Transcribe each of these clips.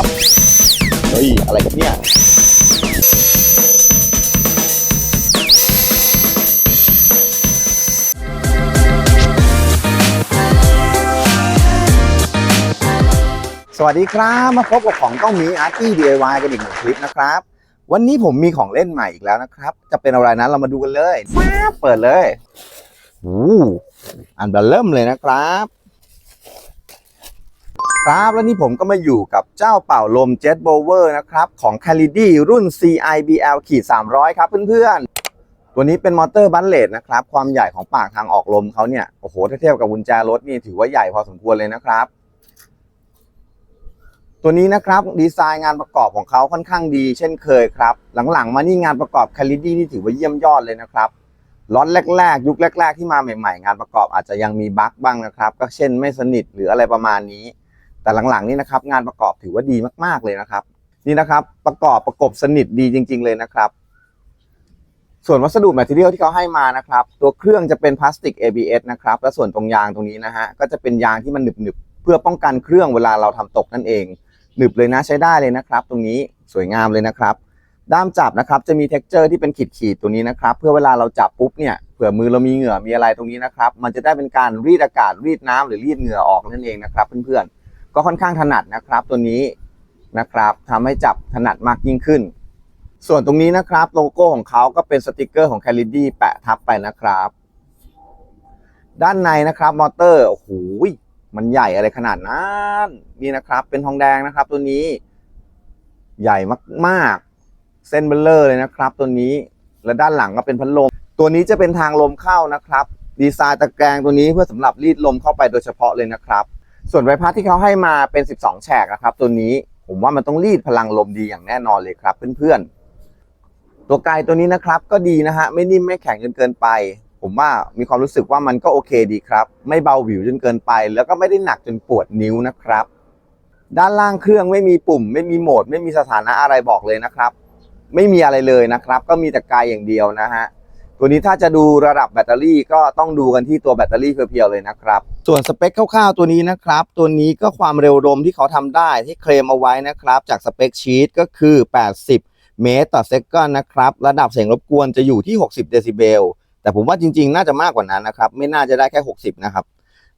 ับเฮ้ย อะไรกันเนี่ยสวัสดีครับ มาพบกับของต้องมีอาร์ตี้ DIY กันอีกหนึ่งคลิปนะครับ วันนี้ผมมีของเล่นใหม่อีกแล้วนะครับ จะเป็นอะไรนั้น เรามาดูกันเลยฟ้าเปิดเลยอู้อันเบลเริ่มเลยนะครับ ครับแล้วนี่ผมก็มาอยู่กับเจ้าเป่าลม Jet Blower นะครับ ของ c a l i d i รุ่น CIBL ขีด300 ครับเพื่อนๆ ตัวนี้เป็นมอเตอร์บันเลดนะครับ ความใหญ่ของปากทางออกลมเขาเนี่ย โอ้โหถ้าเทียบกับกุญแจรถนี่ถือว่าใหญ่พอสมควรเลยนะครับ ตัวนี้นะครับดีไซน์งานประกอบของเขาค่อนข้างดี เช่นเคยครับ หลังๆ มานี่งานประกอบ c a l i d i นี่ถือว่าเยี่ยมยอดเลยนะครับล็อตแรกๆ ยุคแรก ๆ ที่มาใหม่ ๆ งานประกอบอาจจะยังมีบั๊กบ้างนะครับ ก็เช่นไม่สนิทหรืออะไรประมาณนี้ แต่หลังๆนี่นะครับงานประกอบถือว่าดีมากๆเลยนะครับ นี่นะครับประกอบประกบสนิทดีจริง ๆ เลยนะครับ ส่วนวัสดุแมทเทียลที่เขาให้มานะครับ ตัวเครื่องจะเป็นพลาสติก ABS นะครับและส่วนตรงยางตรงนี้นะฮะก็จะเป็นยางที่มันหนึบๆเพื่อป้องกันเครื่องเวลาเราทำตกนั่นเอง หนึบเลยนะใช้ได้เลยนะครับ ตรงนี้สวยงามเลยนะครับด้ามจับนะครับจะมีเท็กเจอร์ที่เป็นขีดๆตัวนี้นะครับ เพื่อเวลาเราจับปุ๊บเนี่ยเผื่อมือเรามีเหงื่อมีอะไรตรงนี้นะครับ มันจะได้เป็นการรีดอากาศรีดน้ำหรือรีดเหงื่อออกนั่นเองนะครับเพื่อนๆ ก็ค่อนข้างถนัดนะครับ ตัวนี้นะครับทำให้จับถนัดมากยิ่งขึ้น ส่วนตรงนี้นะครับโลโก้ของเขาก็เป็นสติกเกอร์ของ c a l i d i แปะทับไปนะครับ ด้านในนะครับมอเตอร์โอ้โหมันใหญ่อะไรขนาดนั้นนี่นะครับเป็นทองแดงนะครับ ตัวนี้ใหญ่มากๆ เส้นเบลเลอร์เลยนะครับ ตัวนี้และด้านหลังก็เป็นพัดลม ตัวนี้จะเป็นทางลมเข้านะครับ ดีไซน์ตะแกรงตัวนี้เพื่อสำหรับรีดลมเข้าไปโดยเฉพาะเลยนะครับ ส่วนใบพัดที่เขาให้มาเป็น 12 แฉกนะครับ ตัวนี้ผมว่ามันต้องรีดพลังลมดีอย่างแน่นอนเลยครับเพื่อนๆ ตัวไกลตัวนี้นะครับก็ดีนะฮะไม่นิ่มไม่แข็งจนเกินไป ผมว่ามีความรู้สึกว่ามันก็โอเคดีครับ ไม่เบาหวิวจนเกินไป แล้วก็ไม่ได้หนักจนปวดนิ้วนะครับ ด้านล่างเครื่องไม่มีปุ่ม ไม่มีโหมด ไม่มีสถานะอะไรบอกเลยนะครับ ไม่มีอะไรเลยนะครับ ก็มีแต่กายอย่างเดียวนะฮะ ตัวนี้ถ้าจะดูระดับแบตเตอรี่ก็ต้องดูกันที่ตัวแบตเตอรี่เพียวๆเลยนะครับ ส่วนสเปคคร่าวๆตัวนี้นะครับ ตัวนี้ก็ความเร็วลมที่เขาทำได้ที่เคลมเอาไว้นะครับ จากสเปคชีตก็คือ 80 เมตรต่อเซคันนะครับ ระดับเสียงรบกวนจะอยู่ที่ 60 เดซิเบล แต่ผมว่าจริงๆ น่าจะมากกว่านั้นนะครับ ไม่น่าจะได้แค่ 60 นะครับ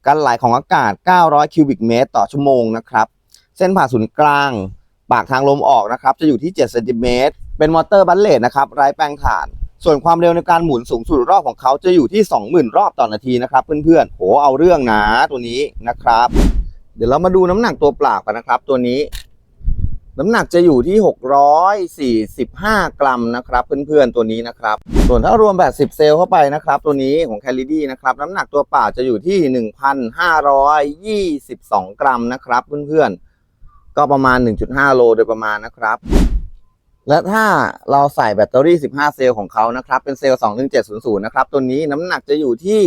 การไหลของอากาศ 900 คิวบิกเมตร ต่อชั่วโมงนะครับ เส้นผ่าศูนย์กลาง ปากทางลมออกนะครับ จะอยู่ที่ 7 เซนติเมตร เป็นมอเตอร์บัลเลตนะครับ ไร้แปลงถ่าน ส่วนความเร็วในการหมุนสูงสุดรอบของเขาจะอยู่ที่ 20,000 รอบต่อนาทีนะครับเพื่อนๆโหเอาเรื่องนะตัวนี้นะครับ เดี๋ยวเรามาดูน้ำหนักตัวเปล่ากันนะครับ ตัวนี้ น้ำหนักจะอยู่ที่ 645 กรัมนะครับเพื่อนๆตัวนี้นะครับ ส่วนถ้ารวมแบบ10 เซลล์เข้าไปนะครับ ตัวนี้ของแคลิดี้นะครับน้ำหนักตัวเปล่าจะอยู่ที่ 1,522 กรัมนะครับเพื่อนๆก็ประมาณ 1.5 โลโดยประมาณนะครับ และถ้าเราใส่แบตเตอรี่ 15 เซลล์ของเขานะครับ เป็นเซลล์ 21700 นะครับ ตัวนี้น้ำหนักจะอยู่ที่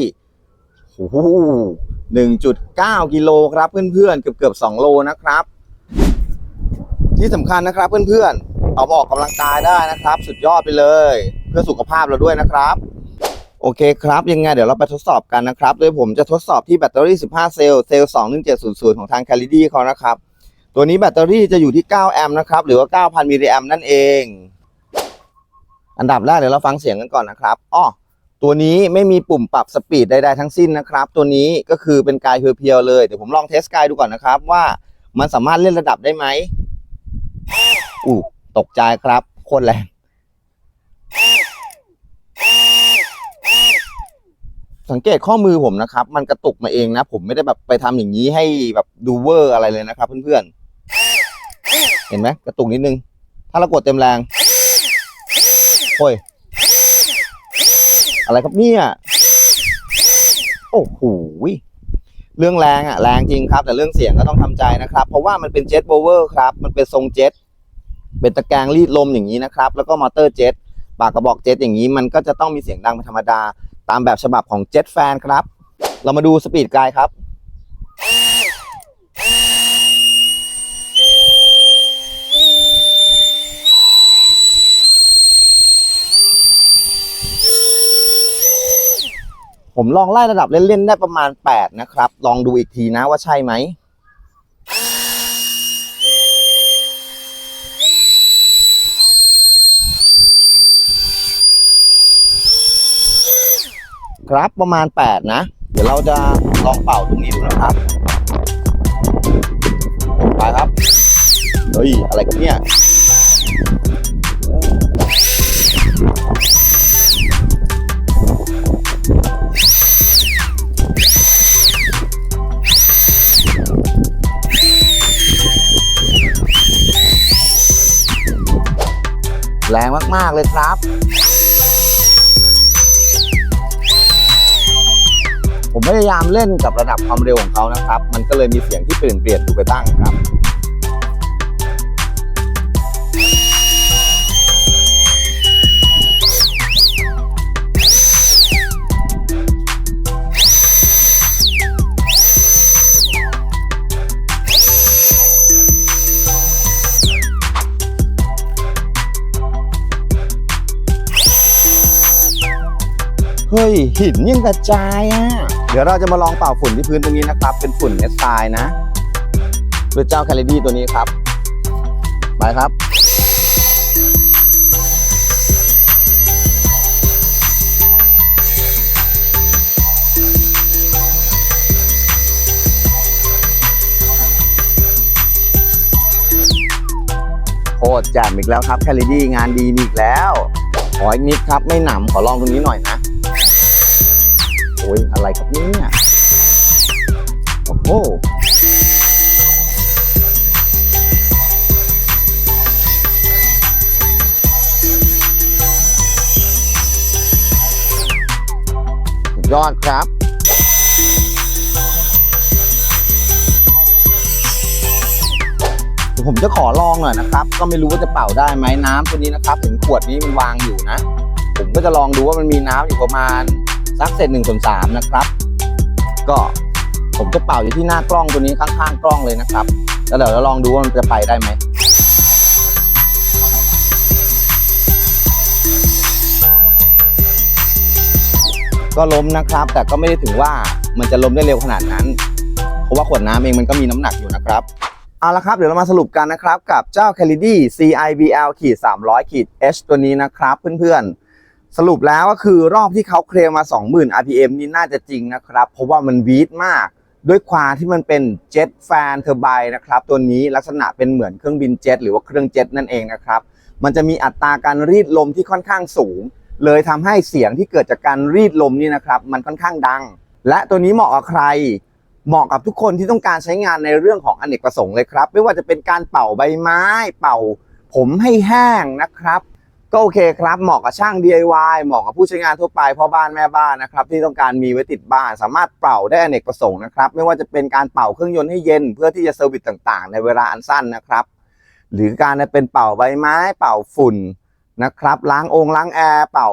1.9 กิโลครับเพื่อนๆ เกือบๆ2โลนะครับ ที่สำคัญนะครับเพื่อนๆ เอาออกกำลังกายได้นะครับ สุดยอดไปเลย เพื่อสุขภาพเราด้วยนะครับ โอเคครับ ยังไงเดี๋ยวเราไปทดสอบกันนะครับ โดยผมจะทดสอบที่แบตเตอรี่ 15 เซลล์ เซลล์ 21700 ของทาง c a l i d i เขานะครับ ตัวนี้แบตเตอรี่จะอยู่ที่ 9 แอมป์นะครับ หรือว่า 9,000 มิลลิแอมป์นั่นเอง อันดับแรกเดี๋ยวเราฟังเสียงกันก่อนนะครับอ้อตัวนี้ไม่มีปุ่มปรับสปีดใดๆทั้งสิ้นนะครับ ตัวนี้ก็คือเป็นกายเพียวๆเลย เดี๋ยวผมลองเทสกายดูก่อนนะครับ ว่ามันสามารถเล่นระดับได้ไหมอู้ตกใจครับ โคตรแรงสังเกตข้อมือผมนะครับ มันกระตุกมาเองนะ ผมไม่ได้แบบไปทำอย่างนี้ให้แบบดูเวอร์อะไรเลยนะครับเพื่อนๆ เห็นไหมกระตุกนิดนึง ถ้าเรากดเต็มแรงโอ้ย อะไรครับเนี่ย โอ้โหเรื่องแรงอะแรงจริงครับ แต่เรื่องเสียงก็ต้องทำใจนะครับ เพราะว่ามันเป็นเจ็ตโบเวอร์ครับ มันเป็นทรงเจ็ตเป็นตะแกรงรีดลมอย่างนี้นะครับ แล้วก็มอเตอร์เจ็ตปากกระบอกเจ็ตอย่างนี้มันก็จะต้องมีเสียงดังเป็นธรรมดา ตามแบบฉบับของเจ็ตแฟนครับ เรามาดูสปีดกายครับ ผมลองไล่ระดับเล่นๆได้ประมาณ 8 นะครับ ลองดูอีกทีนะว่าใช่ไหมครับประมาณ 8 นะ เดี๋ยวเราจะลองเป่าตรงนี้ดูนะครับ แรงมาก ๆ เลยครับ ผมพยายามเล่นกับระดับความเร็วของเขานะครับ มันก็เลยมีเสียงที่เปลี่ยนเปลี่ยนดูไปบ้างครับ เฮ้ย หินยังกระจายอะ เดี๋ยวเราจะมาลองเป่าฝุ่นที่พื้นตรงนี้นะครับ เป็นฝุ่นเนสไตล์นะด้วยเจ้าแคลดี้ตัวนี้ครับ ไปครับโคตรแจ่มอีกแล้วครับแคลดี้งานดีอีกแล้ว ขออีกนิดครับ ไม่หนำขอลองตรงนี้หน่อยนะ อ้ยอะไรครับเนี่ยโอ้โหยอดครับผมจะขอลองหน่อยนะครับ ก็ไม่รู้ว่าจะเป่าได้ไหมน้ำตัวนี้นะครับเห็นขวดนี้มันวางอยู่นะ ผมก็จะลองดูว่ามันมีน้ำอยู่ประมาณ สักเศษหนึ่งส่วนสามนะครับ ก็ผมจะเป่าอยู่ที่หน้ากล้องตัวนี้ข้างๆกล้องเลยนะครับ แล้วเดี๋ยวเราลองดูว่ามันจะไปได้ไหมก็ล้มนะครับ แต่ก็ไม่ได้ถึงว่ามันจะล้มได้เร็วขนาดนั้น เพราะว่าขวดน้ำเองมันก็มีน้ำหนักอยู่นะครับ เอาละครับ เดี๋ยวเรามาสรุปกันนะครับ กับเจ้า c a l i d y CIBL ขีด300ขีด H ตัวนี้นะครับเพื่อนๆ สรุปแล้วก็คือรอบที่เขาเคลมมา 20,000 RPM นี่น่าจะจริงนะครับ เพราะว่ามันวีดมาก ด้วยความที่มันเป็นเจ็ตแฟนเทอร์ไบนะครับ ตัวนี้ลักษณะเป็นเหมือนเครื่องบินเจ็ตหรือว่าเครื่องเจ็ตนั่นเองนะครับ มันจะมีอัตราการรีดลมที่ค่อนข้างสูง เลยทำให้เสียงที่เกิดจากการรีดลมนี่นะครับ มันค่อนข้างดัง และตัวนี้เหมาะกับใคร เหมาะกับทุกคนที่ต้องการใช้งานในเรื่องของอเนกประสงค์เลยครับ ไม่ว่าจะเป็นการเป่าใบไม้ เป่า ผมให้แห้งนะครับ ก็โอเคครับเหมาะกับช่าง DIY เหมาะกับผู้ใช้งานทั่วไปพ่อบ้านแม่บ้านนะครับที่ต้องการมีไว้ติดบ้าน สามารถเป่าได้อเนกประสงค์นะครับไม่ว่าจะเป็นการเป่าเครื่องยนต์ให้เย็น เพื่อที่จะเซอร์วิสต่างๆ ในเวลาอันสั้นนะครับ หรือการเป็นเป่าใบไม้ เป่าฝุ่นนะครับล้างองค์ล้างแอร์เป่า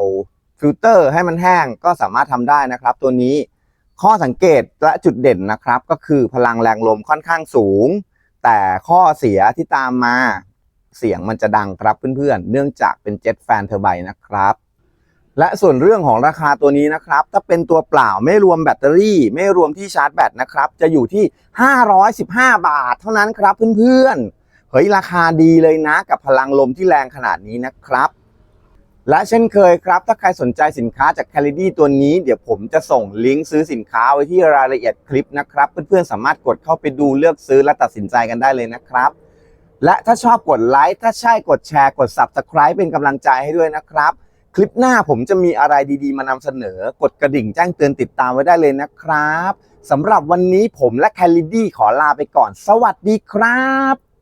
ฟิลเตอร์ให้มันแห้งก็สามารถทำได้นะครับ ตัวนี้ข้อสังเกตและจุดเด่นนะครับ ก็คือพลังแรงลมค่อนข้างสูง แต่ข้อเสียที่ตามมา เสียงมันจะดังครับเพื่อนๆ เนื่องจากเป็นเจ็ตแฟนเทอร์ไบนะครับ และส่วนเรื่องของราคาตัวนี้นะครับ ถ้าเป็นตัวเปล่าไม่รวมแบตเตอรี่ ไม่รวมที่ชาร์จแบตนะครับ จะอยู่ที่ 515 บาท เท่านั้นครับเพื่อนๆ เฮ้ยราคาดีเลยนะกับพลังลมที่แรงขนาดนี้นะครับและเช่นเคยครับ ถ้าใครสนใจสินค้าจาก c a l i d y ตัวนี้เดี๋ยวผมจะส่งลิงก์ซื้อสินค้าไว้ที่รายละเอียดคลิปนะครับ เพื่อนๆสามารถกดเข้าไปดูเลือกซื้อและตัดสินใจกันได้เลยนะครับ และถ้าชอบกดไลค์ถ้าใช่กดแชร์กด Subscribe เป็นกำลังใจให้ด้วยนะครับ คลิปหน้าผมจะมีอะไรดีๆ มานำเสนอ กดกระดิ่งแจ้งเตือนติดตามไว้ได้เลยนะครับสำหรับวันนี้ผมและแคลลิดี้ขอลาไปก่อน สวัสดีครับ